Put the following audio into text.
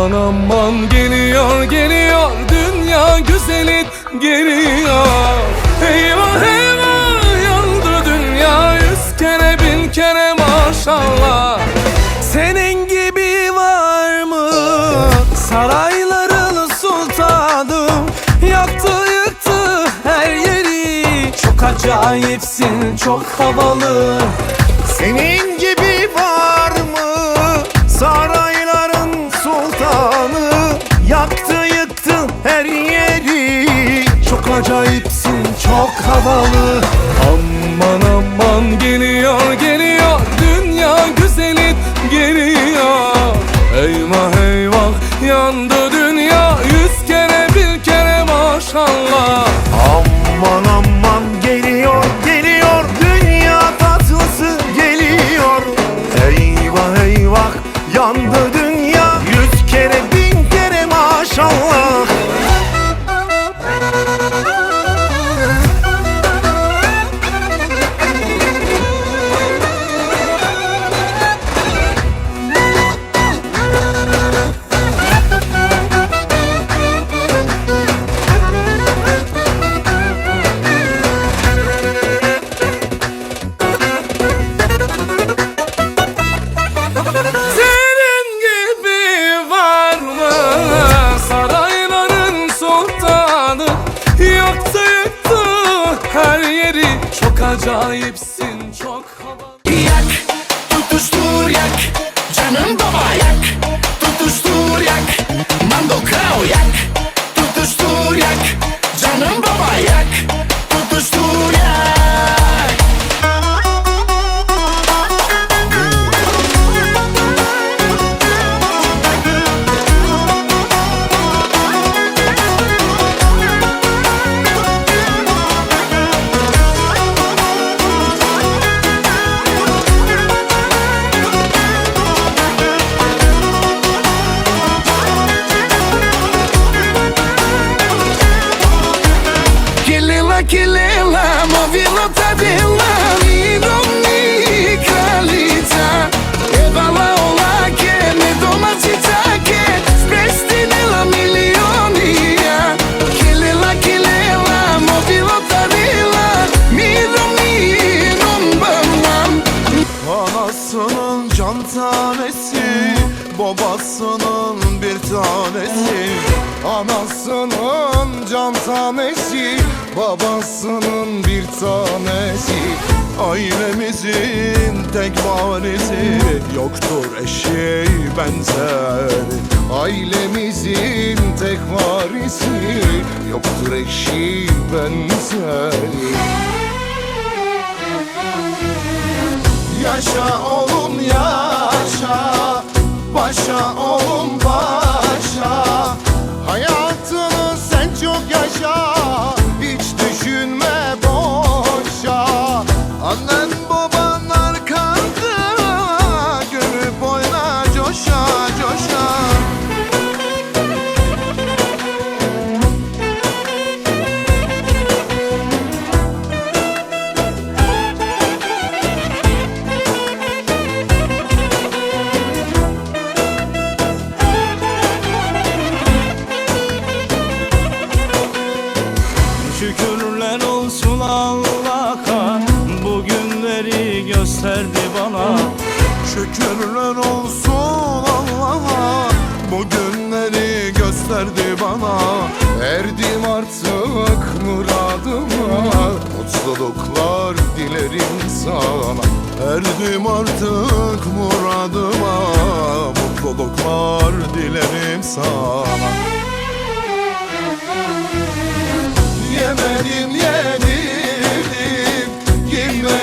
Aman aman geliyor geliyor. Dünya güzeli geliyor. Eyvah eyvah yandı dünya. Yüz kere bin kere maşallah. Senin gibi var mı? Sarayların sultanı. Yaktı yıktı her yeri. Çok acayipsin çok havalı. Senin gibi havalı sultanı Yaktı yıktı her yeri Çok acayipsin çok havalı Yak, tutuştur yak. Canım baba yak, kilela ma villata della midonica calizza. e va balla ola che ne domazita che spresti nella milionia. Kilela la ma villata della midonica number one. Anasının can tanesi Babasının bir tanesi Anasının can tanesi Babasının bir tanesi. Ailemizin tek varisi Yoktur eşeği benzeri. Ailemizin tek varisi Yoktur eşeği benzeri. Yaşa oğlum yaşa Başa oğlum Şükürler olsun Allah'a. Bugünleri gösterdi bana. Şükürler olsun Allah'a. Bu günleri gösterdi bana. Erdim artık muradıma. Mutluluklar dilerim sana. Erdim artık muradıma. Mutluluklar dilerim sana Yemedim yedirdim Yemedim